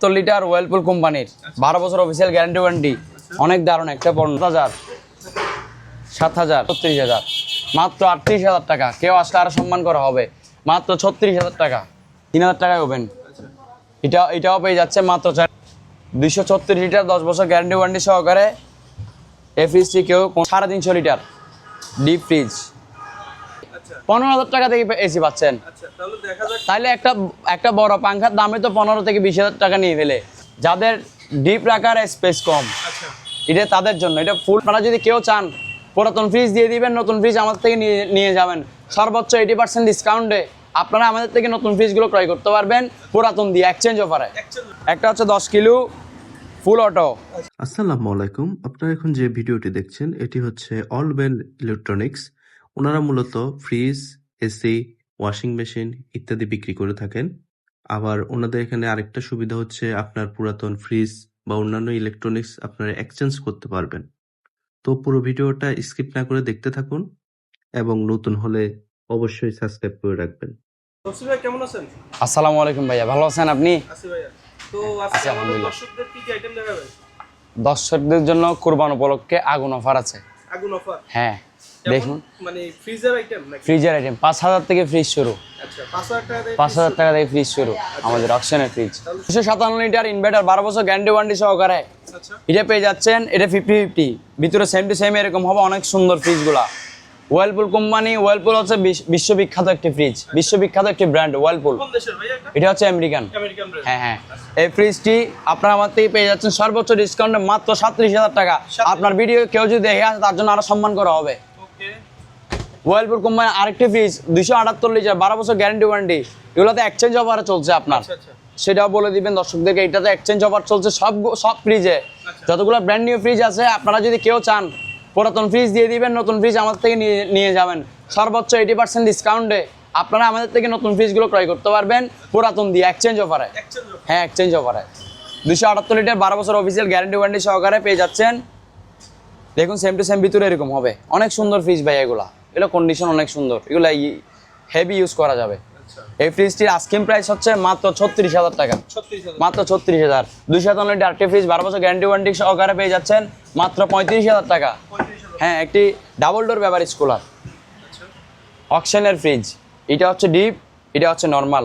সত্তর লিটার ওয়েলপুল কোম্পানির। বারো বছর অফিসিয়াল গ্যারান্টি ওয়ারেন্টি অনেক দারুণ একটা পনেরো হাজার, সাত হাজার, ছত্রিশ হাজার। মাত্র আটত্রিশ হাজার টাকা। কেউ আসলে আরও সম্মান করা হবে। মাত্র ছত্রিশ হাজার টাকা। তিন হাজার টাকায় ওভেন এটা, এটাও পেয়ে যাচ্ছে মাত্র চার দুইশো ছত্রিশ লিটার, দশ বছর গ্যারান্টি ওয়ারেন্টি সহকারে। এ কেউ সাড়ে তিনশো লিটার। ডিপ ফ্রিজ পনেরো হাজার টাকা থেকে এসি পাচ্ছেন। আচ্ছা তাহলে দেখা যাক। তাহলে একটা একটা বড় পাংখার দামে তো পনেরো থেকে বিশ হাজার টাকা নিয়ে ফেলে। যাদের ডিপ রাখার স্পেস কম আচ্ছা। এটা তাদের জন্য। এটা ফুল আপনারা যদি কেউ চান পুরাতন ফ্রিজ দিয়ে দিবেন নতুন ফ্রিজ আমাদের থেকে নিয়ে নিয়ে যাবেন। সর্বোচ্চ এইটি পার্সেন্ট ডিসকাউন্টে আপনারা আমাদের থেকে নতুন ফ্রিজগুলো ক্রয় করতে পারবেন পুরাতন দিয়ে এক্সচেঞ্জ অফারে একটা হচ্ছে দশ কিলো ফুল অটো আসসালামু আলাইকুম। আপনারা এখন যে ভিডিওটি দেখছেন এটি হচ্ছে অল ওয়েল ইলেকট্রনিক্স ওনারা মূলত ফ্রিজ এসি ওয়াশিং মেশিন ইত্যাদি বিক্রি করে থাকেন। আবার ওনাদের এখানে আরেকটা সুবিধা হচ্ছে আপনার পুরাতন ফ্রিজ বা অন্যান্য ইলেকট্রনিক্স আপনারা এক্সচেঞ্জ করতে পারবেন। তো পুরো ভিডিওটা স্কিপ না করে দেখতে থাকুন এবং নতুন হলে অবশ্যই সাবস্ক্রাইব করে রাখবেন। তফসিল ভাই কেমন আছেন? আসসালামু আলাইকুম ভাইয়া ভালো আছেন আপনি? আসি ভাইয়া। তো আজকে আমাদের দর্শকদের কি কি আইটেম দেখাবেন? দর্শকদের জন্য কোরবান উপলক্ষে আগুন অফার আছে। আগুন অফার? হ্যাঁ। দেখুন। মানে ফ্রিজের আইটেম ফ্রিজের আইটেম পাঁচ হাজার থেকে ফ্রিজ শুরু আচ্ছা পাঁচ হাজার টাকা দিয়ে পাঁচ হাজার টাকা থেকে ফ্রিজ শুরু আমাদের অকশনের ফ্রিজ দুশো সাতান্ন লিটার ইনভার্টার বারো বছর গ্যারান্টি ওয়ারেন্টি সহকারে। আচ্ছা। এটা পেয়ে যাচ্ছেন এটা ফিফটি ফিফটি ভিতরে সেম টু সেম এরকম হবে অনেক সুন্দর ফ্রিজগুলা ওয়েলপুল কোম্পানি ওয়েলপুল হচ্ছে বিশ্ববিখ্যাত একটি ফ্রিজ বিশ্ববিখ্যাত একটি ব্র্যান্ড ওয়েলপুল এটা? হচ্ছে আমেরিকান হ্যাঁ হ্যাঁ। এই ফ্রিজটি আপনার আমার থেকে পেয়ে যাচ্ছেন সর্বোচ্চ ডিসকাউন্টে মাত্র সাতত্রিশ হাজার টাকা। আপনার ভিডিও কেউ যদি দেখে আসে তার জন্য আরও সম্মান করা হবে। ওয়েলপুল কোম্পানি আরেকটি ফ্রিজ দুইশো আটাত্তর লিটার বারো বছর গ্যারান্টি ওয়ারেন্টি এগুলোতে এক্সচেঞ্জ অফারে চলছে আপনার। আচ্ছা আচ্ছা। সেটাও বলে দিবেন দর্শকদেরকে এটাতে এক্সচেঞ্জ অফার চলছে সব সব ফ্রিজে যতগুলো ব্র্যান্ড নিউ ফ্রিজ আছে আপনারা যদি কেউ চান পুরাতন ফ্রিজ দিয়ে দিবেন নতুন ফ্রিজ আমাদের থেকে নিয়ে নিয়ে যাবেন। সর্বোচ্চ এইটি পার্সেন্ট ডিসকাউন্টে আপনারা আমাদের থেকে নতুন ফ্রিজগুলো ক্রয় করতে পারবেন পুরাতন দিয়ে এক্সচেঞ্জ অফারে হ্যাঁ এক্সচেঞ্জ অফারে দুশো আটাত্তর লিটার বারো বছর অফিসিয়াল গ্যারান্টি ওয়ারেন্টি সহকারে পেয়ে যাচ্ছেন। দেখুন সেম টু সেম ভিতরে এরকম হবে। অনেক সুন্দর ফ্রিজ ভাই এগুলা। এগুলো কন্ডিশন অনেক সুন্দর। এগুলো হেভি ইউজ করা যাবে। আচ্ছা। এই ফ্রিজটির আস্কিং প্রাইস হচ্ছে মাত্র ছত্রিশ হাজার টাকা। মাত্র ছত্রিশ হাজার। দুই শতাংশ ডার্টি ফ্রিজ বারো বছর গ্যারান্টি ওয়ারেন্টি সহকারে পেয়ে যাচ্ছেন মাত্র পঁয়ত্রিশ হাজার টাকা। হ্যাঁ একটি ডাবল ডোর বেভারেজ কুলার আচ্ছা। অকশনের ফ্রিজ এটা হচ্ছে ডিপ এটা হচ্ছে নর্মাল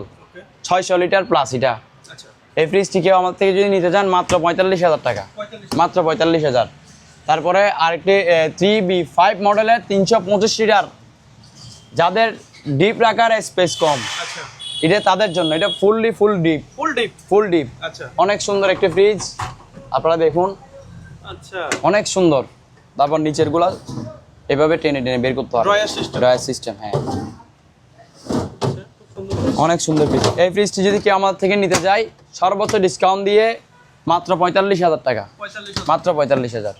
ছয়শো লিটার প্লাস এটা। আচ্ছা। এই ফ্রিজটি কেউ আমার থেকে যদি নিতে চান মাত্র পঁয়তাল্লিশ হাজার টাকা। মাত্র পঁয়তাল্লিশ হাজার। তারপরে আরেকটি থ্রি বি ফাইভ মডেলের তিনশো পঁচিশ লিটার যাদের ডিপ রাখার স্পেস কম। আচ্ছা। এটা তাদের জন্য এটা fully full deep full deep full deep আচ্ছা। অনেক সুন্দর একটি ফ্রিজ আপনারা দেখুন। আচ্ছা। অনেক সুন্দর। তারপর নিচেরগুলা এভাবে টেনে টেনে বের করতে পারবে ড্রয়ার সিস্টেম হ্যাঁ। অনেক সুন্দর ফ্রিজ এই ফ্রিজটি যদি কেউ আমাদের থেকে নিতে যায় সর্বোচ্চ ডিসকাউন্ট দিয়ে মাত্র পঁয়তাল্লিশ হাজার টাকা। মাত্র পঁয়তাল্লিশ হাজার।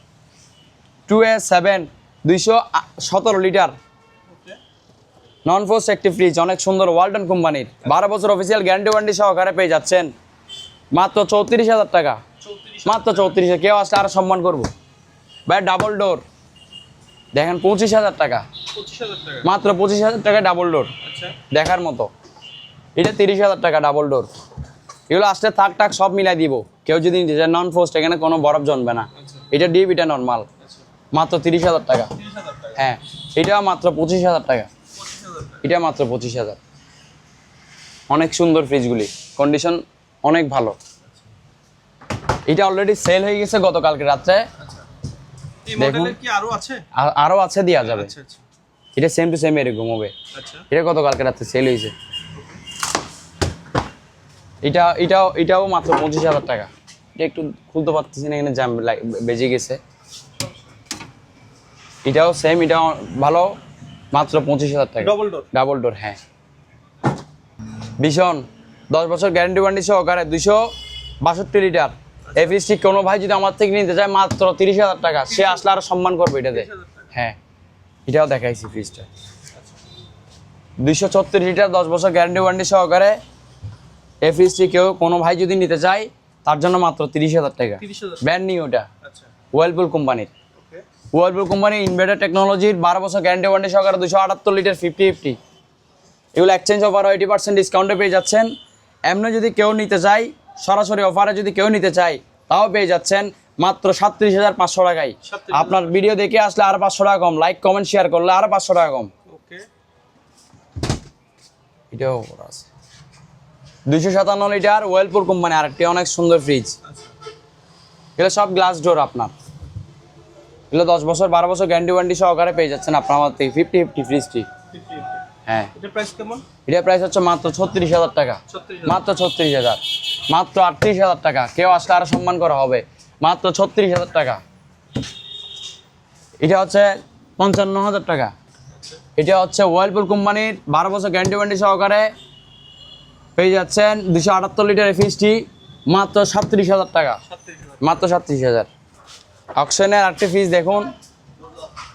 টু এ সেভেন দুইশো সতেরো লিটার। নন ফোর্স একটি ফ্রিজ অনেক সুন্দর ওয়ালটন কোম্পানির। বারো বছর অফিসিয়াল গ্যারান্টি ওয়ারেন্টি সহকারে পেয়ে যাচ্ছেন। মাত্র চৌত্রিশ হাজার টাকা। মাত্র চৌত্রিশ কেউ আসলে আরও সম্মান করব। ভাই ডাবল ডোর দেখেন পঁচিশ হাজার টাকা। মাত্র পঁচিশ হাজার টাকা ডাবল ডোর দেখার মতো। এটা তিরিশ হাজার টাকা ডাবল ডোর এগুলো আসলে থাক টাক সব মিলাই দিব। কেউ যদি নন ফোস্ট এখানে কোনো বরফ জমবে না। আচ্ছা। এটা ডিপ এটা নর্মাল মাত্র তিরিশ হাজার টাকা। হ্যাঁ এটা মাত্র পঁচিশ হাজার টাকা। এটা মাত্র পঁচিশ হাজার। অনেক সুন্দর ফ্রিজগুলি। কন্ডিশন অনেক ভালো। এটা অলরেডি সেল হয়ে গেছে গতকালকে রাত্রে। আচ্ছা। দেখুন। মডেলের কি আরও আছে? দেওয়া যাবে। আচ্ছা আচ্ছা। এটা সেম টু সেম এরকম হবে। এটা গতকালকে রাত্রে সেল হয়েছে। এটা এটাও এটাও মাত্র পঁচিশ হাজার টাকা। এটা একটু খুলতে পারতেছি না এখানে জ্যাম বেজে গেছে। এটাও সেম এটাও ভালো মাত্র পঁচিশ হাজার টাকা। ডবল ডোর ডাবল ডোর হ্যাঁ। ভীষণ দশ বছর গ্যারান্টি ওয়ারেন্টি সহকারে দুশো বাষট্টি লিটার এই ফ্রিজটি কোনো ভাই যদি আমার থেকে নিতে চায় মাত্র তিরিশ হাজার টাকা সে আসলে আরও সম্মান করবে এটাতে। হ্যাঁ এটাও দেখাইছি ফ্রিজটা দুইশো ছত্রিশ লিটার দশ বছর গ্যারান্টি ওয়ারেন্টি সহকারে এই ফ্রিজটি কেউ কোনো ভাই যদি নিতে চায় তার জন্য মাত্র তিরিশ হাজার টাকা। ব্র্যান্ড নিউ ওটা ওয়েলপুল কোম্পানির। ওয়ার্লপুল কোম্পানি ইনভার্টার টেকনোলজির বারো বছর গ্যারান্টি ওয়ারেন্টি সহকারে দুশো আটাত্তর লিটার ফিফটি ফিফটি এগুলো এক্সচেঞ্জ অফার এইটি পার্সেন্ট ডিসকাউন্টে পেয়ে যাচ্ছেন। এমনি যদি কেউ নিতে চায় সরাসরি অফারে যদি কেউ নিতে চায় তাও পেয়ে যাচ্ছেন মাত্র সাতত্রিশ হাজার পাঁচশো টাকায়। আপনার ভিডিও দেখে আসলে আরও পাঁচশো টাকা কম। লাইক কমেন্ট শেয়ার করলে আরও পাঁচশো টাকা কম। ওকে এটাও আছে। দুইশো সাতান্ন লিটার ওয়েলপুর কোম্পানি আরেকটি অনেক সুন্দর ফ্রিজ আচ্ছা। এগুলো সব গ্লাস ডোর আপনার। এগুলো দশ বছর বারো বছর গ্যারান্টি ওয়ারেন্টি সহকারে পেয়ে যাচ্ছেন আপনার আমার থেকে। ফিফটি ফিফটি ফ্রিজটি হ্যাঁ। এটা প্রাইস এটার প্রাইস হচ্ছে মাত্র ছত্রিশ হাজার টাকা। মাত্র ছত্রিশ হাজার। মাত্র আটত্রিশ হাজার টাকা। কেউ আসলে আরও সম্মান করা হবে। মাত্র ছত্রিশ হাজার টাকা। এটা হচ্ছে পঞ্চান্ন হাজার টাকা। এটা হচ্ছে ওয়ার্লপুল কোম্পানির বারো বছর গ্যারান্টি ওয়ারেন্টি সহকারে পেয়ে যাচ্ছেন দুশো আটাত্তর লিটার ফিসটি মাত্র সাতত্রিশ হাজার টাকা। মাত্র সাতত্রিশ হাজার। অকশনের আরেকটি ফিস দেখুন।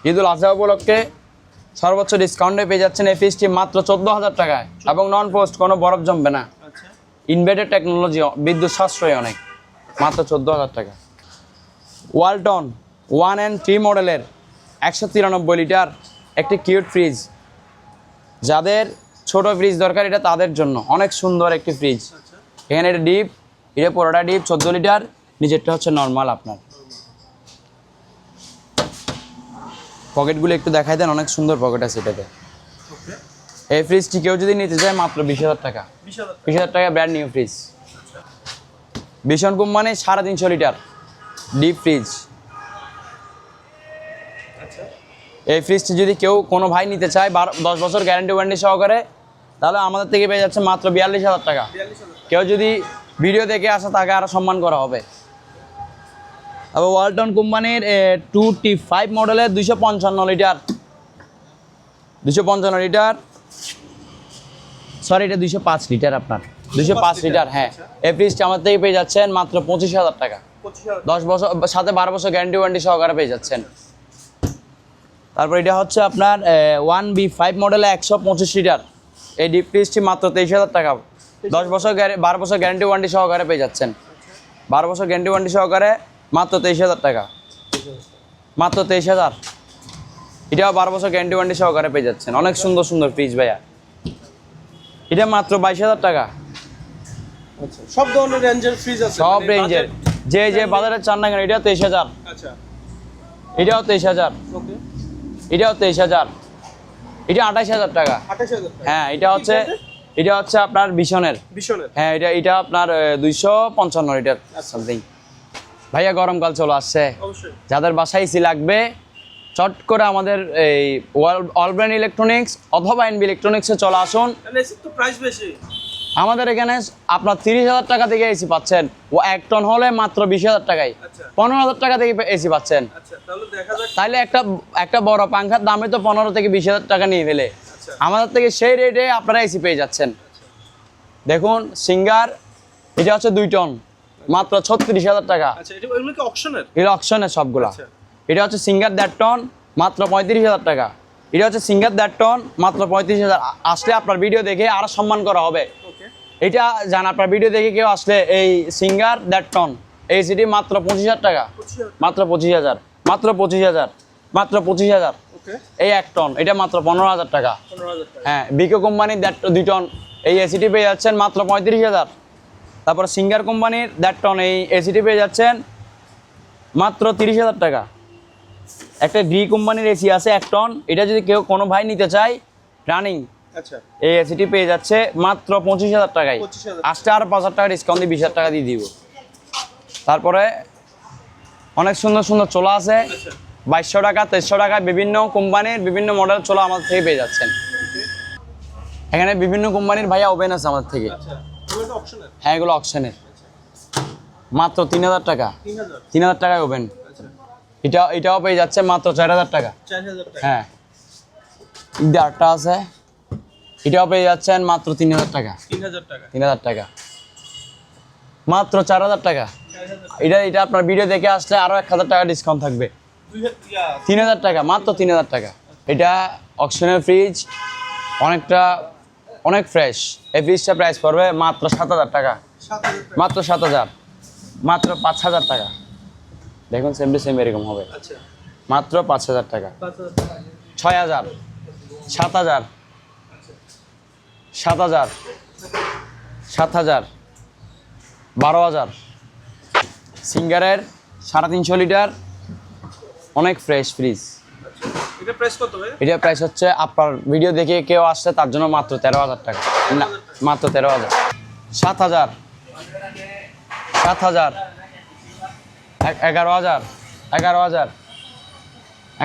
ঈদুল আজহা উপলক্ষে সর্বোচ্চ ডিসকাউন্টে পেয়ে যাচ্ছেন এই ফিসটি মাত্র চোদ্দ হাজার টাকায়। এবং নন পোস্ট কোনো বরফ জমবে না। আচ্ছা। ইনভার্টার টেকনোলজি বিদ্যুৎ সাশ্রয় অনেক। মাত্র চোদ্দ হাজার টাকা। ওয়ালটন ওয়ান অ্যান্ড থ্রি মডেলের একশো তিরানব্বই লিটার একটি কিউট ফ্রিজ যাদের ছোট ফ্রিজ দরকার এটা তাদের জন্য। অনেক সুন্দর একটি ফ্রিজ আচ্ছা। এখানে এটা ডিপ এটা পুরোটা ডিপ চোদ্দ লিটার। নিজেরটা হচ্ছে নর্মাল আপনার। পকেটগুলো একটু দেখাই দেন অনেক সুন্দর পকেট আছে এটাতে। এই ফ্রিজটি কেউ যদি নিতে চায় মাত্র বিশ হাজার টাকা। বিশ হাজার টাকা। ব্র্যান্ড নিউ ফ্রিজ ভীষণ কোম্পানি সাড়ে তিনশো লিটার। ডিপ ফ্রিজ আচ্ছা। এই ফ্রিজটি যদি কেউ কোনো ভাই নিতে চায় বারো দশ বছর গ্যারান্টি ওয়ারেন্টি সহকারে তাহলে আমাদের থেকে পেয়ে যাচ্ছে মাত্র বিয়াল্লিশ হাজার টাকা। কেউ যদি ভিডিও দেখে আসে তাকে আরও সম্মান করা হবে। আবার ওয়ালটন কোম্পানির টু টি ফাইভ মডেলের দুইশো পঞ্চান্ন লিটার দুশো পঞ্চান্ন লিটার সরি এটা দুইশো পাঁচ লিটার আপনার। দুইশো পাঁচ লিটার হ্যাঁ। এই ফ্রিজটি আমার থেকে পেয়ে যাচ্ছেন মাত্র পঁচিশ হাজার টাকা। দশ বছর সাথে বারো বছর গ্যারান্টি ওয়ারেন্টি সহকারে পেয়ে যাচ্ছেন। তারপর এটা হচ্ছে আপনার ওয়ান বি ফাইভ মডেলে একশো পঁচিশ লিটার এই ডিপ ফ্রিজটি মাত্র তেইশ হাজার টাকা। দশ বছর বারো বছর গ্যারান্টি ওয়ারেন্টি সহকারে পেয়ে যাচ্ছেন। বারো বছর গ্যারান্টি ওয়ারেন্টি সহকারে মাত্র তেইশ হাজার টাকা। মাত্র তেইশ হাজার? এটাও বারো বছর গ্যারান্টি ওয়ারেন্টি সহকারে পেয়ে যাচ্ছেন। অনেক সুন্দর সুন্দর ফ্রিজ ভাইয়া। এটা মাত্র বাইশ হাজার টাকা। আচ্ছা সব ধরনের রেঞ্জের ফ্রিজ আছে। সব মানে রেঞ্জের যে যে বাজারে চান না কেন এটা তেইশ হাজার। আচ্ছা। এটাও তেইশ হাজার। এটাও তেইশ হাজার। এটা আঠাইশ হাজার টাকা। আঠাশ হাজার টাকা। হ্যাঁ এটা হচ্ছে এটা হচ্ছে আপনার বিশনের ভীষণের। হ্যাঁ এটা এটা আপনার দুইশো পঞ্চান্ন লিটার সামথিং ভাইয়া গরমকাল চলে আসছে। যাদের বাসায় এসি লাগবে চট করে আমাদের এই অল অলব্র্যান্ড ইলেকট্রনিক্স অথবা এনবি ইলেকট্রনিক্সে চলে আসুন। আমাদের এখানে আপনার তিরিশ হাজার টাকা থেকে এসি পাচ্ছেন। ও এক টন হলে মাত্র বিশ হাজার টাকায়। আচ্ছা। পনেরো হাজার টাকা থেকে এসি পাচ্ছেন। আচ্ছা তাহলে একটা একটা বড় পাংখার দামে তো পনেরো থেকে বিশ হাজার টাকা নিয়ে ফেলে। আচ্ছা। আমাদের থেকে সেই রেটে আপনারা এসি পেয়ে যাচ্ছেন। দেখুন সিঙ্গার এটা হচ্ছে দুই টন। মাত্র ছত্রিশ হাজার টাকা। আচ্ছা এটা এটা সবগুলা। আচ্ছা। এটা হচ্ছে সিঙ্গার দেড় টন মাত্র পঁয়ত্রিশ হাজার টাকা। এটা হচ্ছে সিঙ্গার দেড় টন মাত্র পঁয়ত্রিশ হাজার। আসলে আপনার ভিডিও দেখে আরও সম্মান করা হবে। এটা জান আপনার ভিডিও দেখে কেউ আসলে এই সিঙ্গার দেড় টন এই সিটি মাত্র পঁচিশ হাজার টাকা। মাত্র পঁচিশ হাজার মাত্র পঁচিশ হাজার মাত্র পঁচিশ হাজার। এই এক টন এটা মাত্র পনেরো হাজার টাকা। পনেরো হাজার টাকা। হ্যাঁ বিকো কোম্পানির দেড় দুই টন এই এসিটি পেয়ে যাচ্ছেন মাত্র পঁয়ত্রিশ হাজার। তারপর সিঙ্গার কোম্পানির দেড় টন এই এসিটি পেয়ে যাচ্ছেন মাত্র তিরিশ হাজার টাকা। একটা ডি কোম্পানির এসি আছে এক টন এটা যদি কেউ কোনো ভাই নিতে চায় রানিং আচ্ছা। এই এসিটি পেয়ে যাচ্ছে মাত্র পঁচিশ হাজার টাকায়। 25,000 আসতে আর পাঁচ হাজার টাকা ডিসকাউন্ট দিয়ে বিশ হাজার টাকা দিয়ে দিব। তারপরে অনেক সুন্দর সুন্দর চোলা আছে। আচ্ছা। বাইশশো টাকা তেইশশো টাকা বিভিন্ন কোম্পানির বিভিন্ন মডেল চোলা আমাদের থেকে পেয়ে যাচ্ছেন। এখানে বিভিন্ন কোম্পানির ভাইয়া ওভেন আছে আমাদের থেকে। আচ্ছা হ্যাঁ এগুলো অপশনের মাত্র তিন হাজার টাকা। তিন হাজার? টাকায় ওভেন আচ্ছা। এটা এটাও পেয়ে যাচ্ছে মাত্র চার হাজার টাকা। হ্যাঁ। ঈদে আটটা আছে। এটাও পেয়ে যাচ্ছেন মাত্র তিন হাজার টাকা। তিন হাজার টাকা। মাত্র চার হাজার টাকা। এটা এটা আপনার ভিডিও দেখে আসলে আরও এক হাজার টাকা ডিসকাউন্ট থাকবে। তিন হাজার টাকা মাত্র তিন হাজার টাকা। এটা অকশনের ফ্রিজ অনেকটা অনেক ফ্রেশ এই ফ্রিজটা প্রাইস পড়বে মাত্র সাত হাজার টাকা। মাত্র সাত হাজার। মাত্র পাঁচ হাজার টাকা। দেখুন সেম টু সেম এরকম হবে। আচ্ছা। মাত্র পাঁচ হাজার টাকা। ছয় হাজার। সাত হাজার। সাত হাজার। সাত হাজার। বারো হাজার। সিঙ্গারের সাড়ে তিনশো লিটার। অনেক ফ্রেশ ফ্রিজ এটা প্রাইস কত ভাই? এটা প্রাইস হচ্ছে আপনার ভিডিও দেখে কেউ আসছে তার জন্য মাত্র তেরো হাজার টাকা। না মাত্র তেরো হাজার। সাত হাজার। সাত হাজার। এগারো হাজার। এগারো হাজার।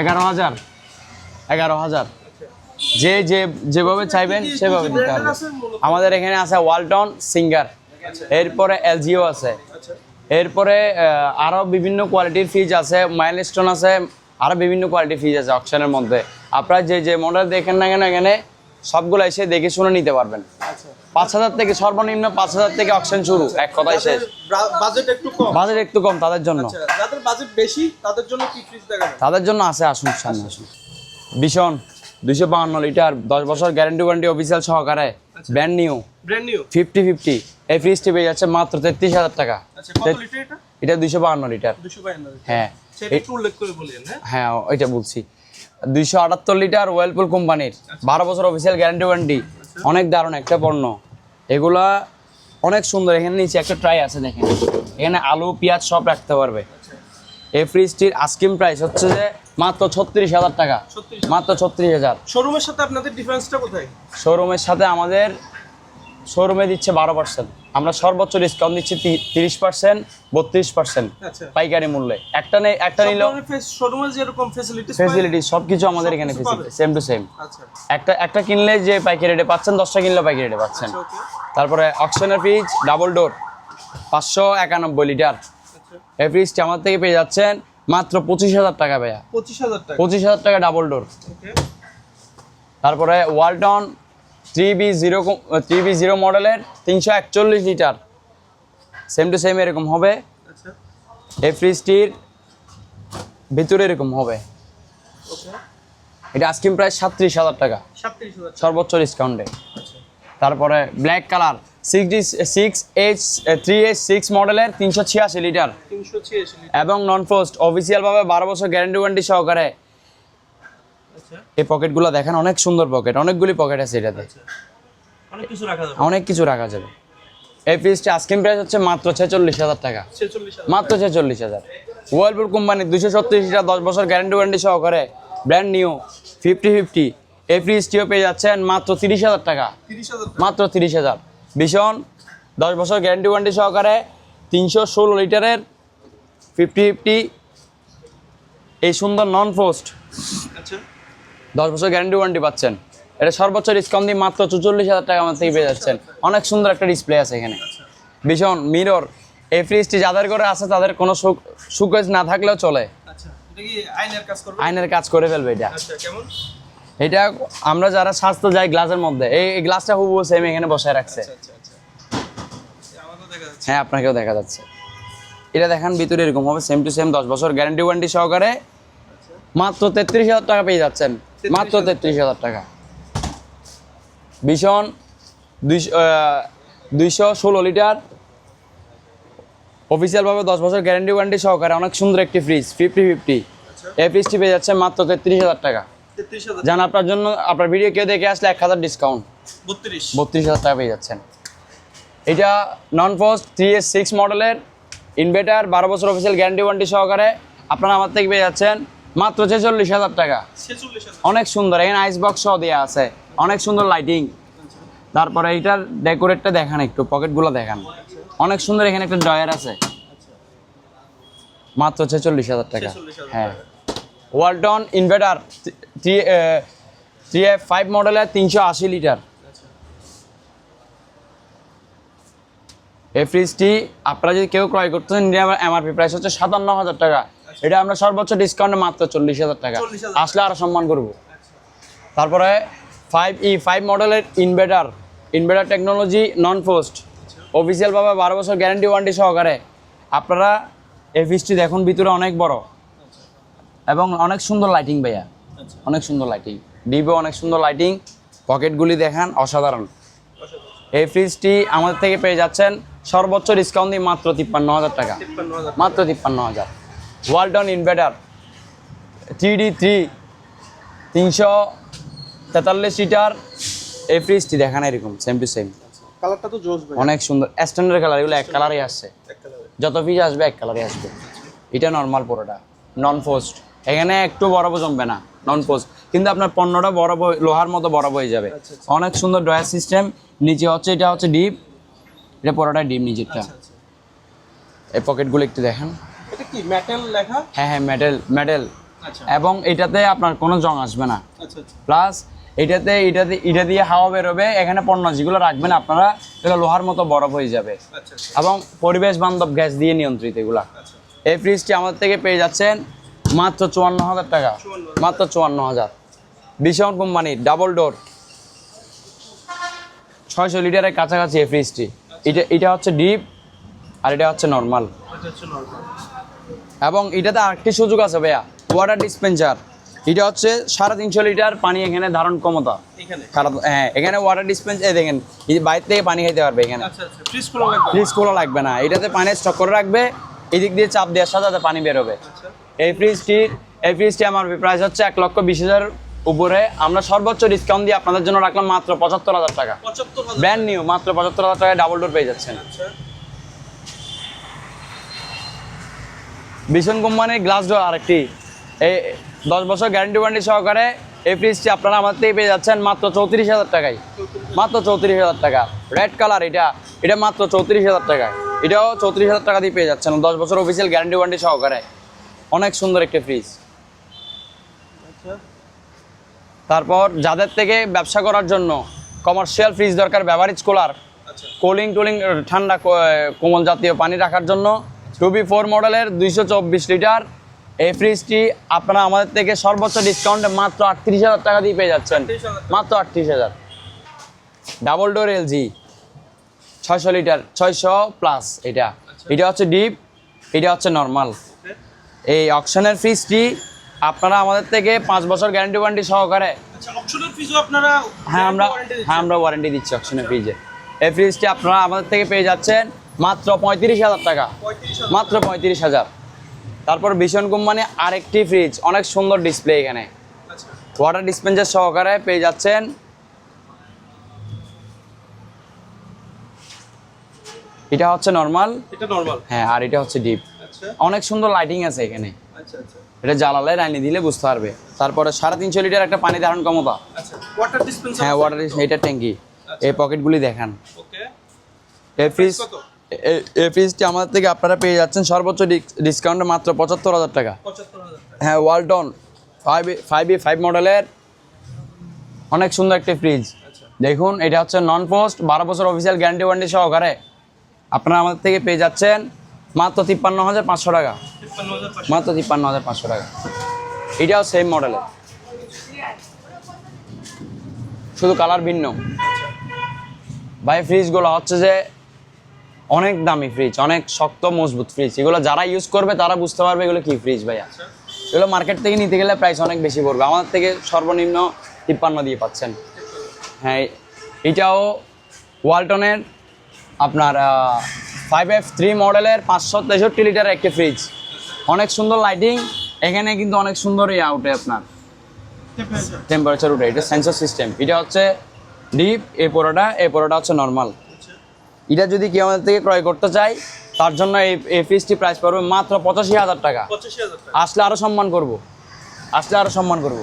এগারো হাজার। এগারো হাজার। যে যে যেভাবে চাইবেন সেভাবে দিতে হবে। আমাদের এখানে আছে ওয়ালটন সিঙ্গার এরপরে এলজিও আছে। আচ্ছা। এরপরে আহ, আরও বিভিন্ন কোয়ালিটির ফ্রিজ আছে। মাইলস্টোন আছে। আরও বিভিন্ন কোয়ালিটির ফ্রিজ আছে অপশনের মধ্যে। আপনারা যে যে মডেল দেখেন না কেন এখানে সবগুলো এসে দেখে শুনে নিতে পারবেন। আচ্ছা। পাঁচ হাজার থেকে সর্বনিম্ন পাঁচ হাজার থেকে অপশন শুরু এক কথাই শেষ। বাজেট একটু কম। বাজেট একটু কম তাদের জন্য। আচ্ছা যাদের বাজেট বেশি তাদের জন্য কি ফ্রিজ দেখাবেন? তাদের জন্য আছে আসুন সামনে আসুন। ভীষণ দুইশো বাহান্ন লিটার দশ বছর গ্যারেন্টি ওয়ারেন্টি অফিসিয়াল সহকারে brand new brand new fifty fifty এই ফ্রিজটি পেয়ে যাচ্ছে মাত্র তেত্রিশ হাজার টাকা। আচ্ছা এটা? দুইশো বাহান্ন লিটার হ্যাঁ। বলেন হ্যাঁ? হ্যাঁ ওইটা বলছি। দুইশো আটাত্তর লিটার ওয়েলপুল কোম্পানির বারো বছর অফিসিয়াল গ্যারান্টি ওয়ারেন্টি অনেক দারুণ একটা পণ্য। এগুলা অনেক সুন্দর। এখানে নিচে একটা ট্রাই আছে দেখেন। এখানে আলু পেঁয়াজ সব রাখতে পারবে। এই ফ্রিজটির আস্কিম প্রাইস হচ্ছে যে মাত্র ছত্রিশ হাজার টাকা। মাত্র ছত্রিশ হাজার। শোরুমের সাথে আপনাদের ডিফারেন্সটা কোথায়? শোরুমের সাথে আমাদের শোরুমে দিচ্ছে বারো পার্সেন্ট আমরা সর্বোচ্চ ডিসকাউন্ট দিচ্ছি তিরিশ পার্সেন্ট বত্রিশ পার্সেন্ট আচ্ছা। পাইকারি মূল্যে। একটা নেই একটা নিলেও শোরুমে যেরকম ফ্যাসিলিটিস ফেসিলিটি সব কিছু আমাদের এখানে সবকিছু সেম টু সেম আচ্ছা। একটা একটা কিনলে যে পাইকারি রেটে পাচ্ছেন দশটা কিনলে পাইকারি রেটে পাচ্ছেন। তারপরে অক্সিজেনের ফ্রিজ ডাবল ডোর পাঁচশো একানব্বই লিটার আচ্ছা। এই ফ্রিজটি আমার থেকে পেয়ে যাচ্ছেন মাত্র পঁচিশ হাজার টাকা ভাইয়া। পঁচিশ হাজার টাকা। পঁচিশ হাজার টাকা ডাবল ডোর তারপরে Walton three B zero three B zero মডেলের তিনশো একচল্লিশ লিটার। সেম টু সেম এরকম হবে। আচ্ছা। এই ফ্রিজটির ভিতরে এরকম হবে। এটা আস্কিম প্রাইস সাতত্রিশ হাজার টাকা। সর্বোচ্চ ডিসকাউন্টে আচ্ছা। তারপরে black colour six D six H three H six মডেলের তিনশো ছিয়াশি লিটার। এবং নন পোস্ট অফিসিয়ালভাবে বারো বছর গ্যারান্টি ওয়ারেন্টি সহকারে আচ্ছা এই পকেটগুলো দেখেন অনেক সুন্দর পকেট অনেকগুলি পকেট আছে এটাতে। আচ্ছা। অনেক কিছু রাখা যাবে। অনেক কিছু রাখা যাবে। এই ফ্রিজটি আস্কিম প্রাইস হচ্ছে মাত্র ছেচল্লিশ হাজার টাকা। মাত্র ছেচল্লিশ হাজার। ওয়ার্লপুল কোম্পানির দুশো সত্তরিশ লিটার দশ বছর গ্যারান্টি ওয়ারেন্টি সহকারে ব্র্যান্ড নিউ ফিফটি ফিফটি এই ফ্রিজটিও পেয়ে যাচ্ছেন মাত্র তিরিশ হাজার টাকা। মাত্র তিরিশ হাজার। ভীষণ দশ বছর গ্যারান্টি ওয়ারেন্টি সহকারে তিনশো ষোলো লিটারের ফিফটি ফিফটি এই সুন্দর নন পোস্ট আচ্ছা। দশ বছর গ্যারান্টি ওয়ারেন্টি পাচ্ছেন। এটা সর্বোচ্চ ডিসকাউন্ট দিয়ে মাত্র চুচল্লিশ হাজার টাকা আমার থেকে পেয়ে যাচ্ছেন। অনেক সুন্দর একটা ডিসপ্লে আছে এখানে। ভীষণ মিরর এই ফ্রিজটি যাদের করে আছে তাদের কোনো সুকেজ না থাকলেও চলে। আচ্ছা আইনের কাজ আইনের কাজ করে ফেলবে এটা। আচ্ছা এটা আমরা যারা স্বাস্থ্য যাই গ্লাসের মধ্যে এই গ্লাসটা হুবহু সেম এখানে বসায় রাখছে। আচ্ছা আচ্ছা আচ্ছা। হ্যাঁ আপনাকেও দেখা যাচ্ছে। এটা দেখান ভিতরে এরকম হবে সেম টু সেম দশ বছর গ্যারান্টি ওয়ারেন্টি সহকারে মাত্র তেত্রিশ হাজার টাকা পেয়ে যাচ্ছেন। মাত্র তেত্রিশ হাজার টাকা। ভীষণ দুইশো দুইশো ষোলো লিটার। অফিসিয়ালভাবে দশ বছর গ্যারান্টি ওয়ারেন্টি সহকারে অনেক সুন্দর একটি ফ্রিজ ফিফটি ফিফটি এই ফ্রিজটি পেয়ে যাচ্ছে মাত্র তেত্রিশ হাজার টাকা। জান আপনার জন্য আপনার ভিডিও কেউ দেখে আসলে এক হাজার ডিসকাউন্ট বত্রিশ। বত্রিশ হাজার টাকা পেয়ে যাচ্ছেন। এটা non frost three S six মডেলের ইনভার্টার বারো বছর অফিসিয়াল গ্যারান্টি ওয়ারেন্টি সহকারে আপনারা আমার থেকে পেয়ে যাচ্ছেন। মাত্র ছেচল্লিশ হাজার টাকা। অনেক সুন্দর এখানে আইস বক্স দেওয়া আছে। অনেক সুন্দর লাইটিং তারপরে এইটার ডেকোরেটটা দেখান একটু পকেটগুলো দেখান। অনেক সুন্দর এখানে একটা ড্রয়ার আছে। মাত্র ছেচল্লিশ হাজার টাকা। হ্যাঁ। Walton inverter three three F five মডেলের তিনশো আশি লিটার এই ফ্রিজটি আপনারা যদি কেউ ক্রয় করতেছেন এমআরপি প্রাইস হচ্ছে সাতান্ন হাজার টাকা। এটা আমরা সর্বোচ্চ ডিসকাউন্টে মাত্র চল্লিশ হাজার টাকা। আসলে আরও সম্মান করব। তারপরে ফাইভ ই ফাইভ মডেলের inverter inverter technology non frost অফিসিয়ালভাবে বারো বছর গ্যারান্টি ওয়ারেন্টি সহকারে। আপনারা এই ফ্রিজটি দেখুন ভিতরে অনেক বড়। এবং অনেক সুন্দর লাইটিং ভাইয়া। আচ্ছা। অনেক সুন্দর লাইটিং ডিবে অনেক সুন্দর লাইটিং পকেটগুলি দেখান অসাধারণ। এই ফ্রিজটি আমাদের থেকে পেয়ে যাচ্ছেন সর্বোচ্চ ডিসকাউন্ট দিয়ে মাত্র তিপ্পান্ন হাজার টাকা। মাত্র তিপ্পান্ন হাজার। Walton inverter three D three তিনশো তেতাল্লিশ লিটার এই ফ্রিজটি দেখান এরকম সেম টু সেম কালারটা তো জোস অনেক সুন্দর স্ট্যান্ডার্ড কালার এগুলো এক কালারই আসছে। যত পিস আসবে এক কালারই আসবে। এটা নর্মাল পুরোটা নন পোস্ট এখানে একটু বরফ জমবে না নন পোস্ট কিন্তু আপনার পণ্যটা বরফ লোহার মতো বরফ হয়ে যাবে। আচ্ছা, আচ্ছা। অনেক সুন্দর ড্রয়ার সিস্টেম নিচে হচ্ছে এটা হচ্ছে ডিপ এটা পুরোটা ডিপ নিচেরটা এই পকেটগুলো একটু দেখেন। কি মেটাল লেখা? হ্যাঁ হ্যাঁ মেটেল মেটেল আচ্ছা। এবং এটাতে আপনার কোনো জং আসবে না। আচ্ছা আচ্ছা। প্লাস এটাতে এটাতে এটা দিয়ে হাওয়া বেরোবে এখানে পণ্য যেগুলো রাখবেন আপনারা এগুলো লোহার মতো বরফ হয়ে যাবে। আচ্ছা আচ্ছা। এবং পরিবেশ বান্ধব গ্যাস দিয়ে নিয়ন্ত্রিত এগুলা। আচ্ছা এই ফ্রিজটি আমাদের থেকে পেয়ে যাচ্ছেন মাত্র চুয়ান্ন হাজার টাকা। মাত্র চুয়ান্ন হাজার। ভীষণ কোম্পানির ডাবল ডোর ছয়শো লিটারের কাছাকাছি এই ফ্রিজটি এটা এটা হচ্ছে ডিপ আর এটা হচ্ছে নরমাল এবং এটাতে আরেকটি সুযোগ আছে ভাইয়া ওয়াটার ডিসপেন্সার এটা হচ্ছে সাড়ে তিনশো লিটার পানি এখানে ধারণ ক্ষমতা। হ্যাঁ এখানে ওয়াটার ডিসপেন্সার দেখেন এই বাইরে থেকে পানি খাইতে পারবে এখানে। আচ্ছা আচ্ছা ফ্রিজ খোলা লাগবে? ফ্রিজ না। এটাতে পানি স্টক করে রাখবে এদিক দিয়ে চাপ দেওয়ার সাথে সাথে পানি বেরোবে। আচ্ছা। এই ফ্রিজটির এই ফ্রিজটি আমার প্রাইস হচ্ছে এক লক্ষ বিশ হাজার উপরে। আমরা সর্বোচ্চ ডিসকাউন্ট দিয়ে আপনাদের জন্য রাখলাম মাত্র পঁচাত্তর হাজার টাকা। ব্র্যান্ড নিউ মাত্র পঁচাত্তর হাজার টাকায় ডাবল ডোর পেয়ে যাচ্ছেন। ভীষণ কোম্পানির গ্লাস ডোর আরেকটি। এই দশ বছর গ্যারান্টি ওয়ারেন্টি সহকারে এই ফ্রিজটি আপনারা আমার থেকে পেয়ে যাচ্ছেন মাত্র চৌত্রিশ হাজার টাকায়। মাত্র চৌত্রিশ হাজার টাকা। রেড কালার এটা। এটা মাত্র চৌত্রিশ হাজার টাকায়। এটাও চৌত্রিশ হাজার টাকা দিয়ে পেয়ে যাচ্ছেন। দশ বছর অফিসিয়াল গ্যারান্টি ওয়ারেন্টি সহকারে। অনেক সুন্দর একটি ফ্রিজ আচ্ছা। তারপর যাদের থেকে ব্যবসা করার জন্য কমার্শিয়াল ফ্রিজ দরকার ব্যবহারিজ কুলার কুলিং টুলিং ঠান্ডা কোমল জাতীয় পানি রাখার জন্য টু বি ফোর মডেলের দুইশো চব্বিশ লিটার। এই ফ্রিজটি আপনারা আমাদের থেকে সর্বোচ্চ ডিসকাউন্টে মাত্র আটত্রিশ হাজার টাকা দিয়ে পেয়ে যাচ্ছেন। মাত্র আটত্রিশ হাজার। ডাবল ডোর এলজি ছয়শো লিটার ছয়শো প্লাস এটা। এটা হচ্ছে ডিপ এটা হচ্ছে নর্মাল এই অকশনের ফ্রিজটি আপনারা আমাদের থেকে পাঁচ বছর গ্যারান্টি ওয়ারেন্টি সহকারে আচ্ছা হ্যাঁ আমরা হ্যাঁ আমরা ওয়ারেন্টি দিচ্ছি অকশনের ফ্রিজে এই ফ্রিজটি আপনারা আমাদের থেকে পেয়ে যাচ্ছেন মাত্র পঁয়ত্রিশ হাজার টাকা। মাত্র পঁয়ত্রিশ হাজার। তারপর ভীষণ কোম্পানি আরেকটি ফ্রিজ অনেক সুন্দর ডিসপ্লে এখানে। আচ্ছা। ওয়াটার ডিসপেন্সার সহকারে পেয়ে যাচ্ছেন। এটা হচ্ছে নর্মাল এটা নরমাল হ্যাঁ আর এটা হচ্ছে ডিপ আচ্ছা। অনেক সুন্দর লাইটিং আছে এখানে। আচ্ছা আচ্ছা। এটা জ্বালালে লাইনে দিলে বুঝতে পারবে। তারপরে সাড়ে তিনশো লিটার একটা পানি ধারণ ক্ষমতা। আচ্ছা ওয়াটার ডিসপেন্সার হ্যাঁ ওয়াটার এটা ট্যাঙ্কি। এই পকেটগুলি দেখান। ওকে এই ফ্রিজ এই ফ্রিজটি আমাদের থেকে আপনারা পেয়ে যাচ্ছেন সর্বোচ্চ ডিসকাউন্টে মাত্র পঁচাত্তর হাজার টাকা। হ্যাঁ Walton five five E five মডেলের অনেক সুন্দর একটি ফ্রিজ আচ্ছা। দেখুন এটা হচ্ছে নন পোস্ট বারো বছর অফিসিয়াল গ্যারান্টি ওয়ারেন্টি সহকারে আপনারা আমাদের থেকে পেয়ে যাচ্ছেন মাত্র তিপ্পান্ন হাজার পাঁচশো টাকা। মাত্র তিপ্পান্ন হাজার পাঁচশো টাকা। এটাও সেম মডেলের শুধু কালার ভিন্ন। ভাই ফ্রিজগুলো হচ্ছে যে অনেক দামি ফ্রিজ অনেক শক্ত মজবুত ফ্রিজ এগুলো যারা ইউজ করবে তারা বুঝতে পারবে এগুলো কি ফ্রিজ ভাইয়া। আচ্ছা। এগুলো মার্কেট থেকে নিতে গেলে প্রাইস অনেক বেশি পড়বে। আমাদের থেকে সর্বনিম্ন তিপ্পান্ন দিয়ে পাচ্ছেন। হ্যাঁ এটাও ওয়ালটনের আপনার ফাইভ এফ থ্রি মডেলের পাঁচশো তেষট্টি লিটার একটি ফ্রিজ অনেক সুন্দর লাইটিং এখানে কিন্তু অনেক সুন্দর ইয়ে আউটে আপনার। টেম্পারেচার উঠে এটা সেন্সর সিস্টেম এটা হচ্ছে ডিপ এ পোড়াটা এ পোড়াটা হচ্ছে নর্মাল এটা যদি কেউ আমাদের থেকে ক্রয় করতে চায় তার জন্য এই এই ফ্রিজটি প্রাইস পড়বে মাত্র পঁচাশি হাজার টাকা। আসলে আরও সম্মান করব। আসলে আরও সম্মান করব।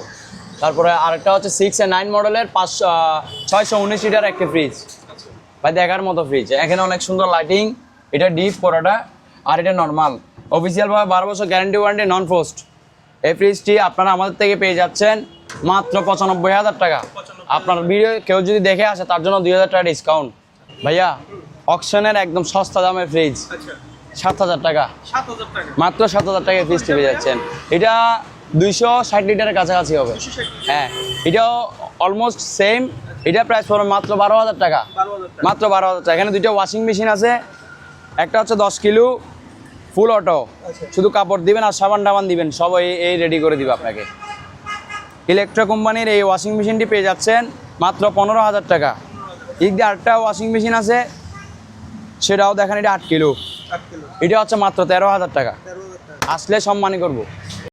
তারপরে আরেকটা হচ্ছে সিক্স এ নাইন মডেলের পাঁচশো ছয়শো উনিশ লিটার একটা ফ্রিজ ভাই দেখার মতো ফ্রিজ এখানে অনেক সুন্দর লাইটিং এটা ডিপ পড়াটা আর এটা নর্মাল অফিসিয়ালভাবে বারো বছর গ্যারান্টি ওয়ারেন্টি নন ফোস্ট এই ফ্রিজটি আপনারা আমাদের থেকে পেয়ে যাচ্ছেন মাত্র পঁচানব্বই হাজার টাকা। আপনার ভিডিও কেউ যদি দেখে আসে তার জন্য দুই হাজার টাকা ডিসকাউন্ট ভাইয়া অকশনের একদম সস্তা দামের ফ্রিজ আচ্ছা। সাত হাজার টাকা। মাত্র সাত হাজার টাকায় ফ্রিজটি পেয়ে যাচ্ছেন। এটা দুইশো ষাট লিটারের কাছাকাছি হবে। হ্যাঁ এটাও অলমোস্ট সেম এটা প্রাইস পড়বে মাত্র বারো হাজার টাকা। মাত্র বারো হাজার টাকা। এখানে দুইটা ওয়াশিং মেশিন আছে। একটা হচ্ছে দশ কিলো ফুল অটো আচ্ছা। শুধু কাপড় দিবেন আর সাবান টাবান দিবেন। সব এই রেডি করে দিবে আপনাকে। ইলেকট্রো কোম্পানির এই ওয়াশিং মেশিনটি পেয়ে যাচ্ছেন মাত্র পনেরো হাজার টাকা। দিয়ে আরেকটা ওয়াশিং মেশিন আছে। সেটাও দেখেন এটা আট কিলো। এটা হচ্ছে মাত্র তেরো হাজার টাকা। আসলে সম্মানই করব।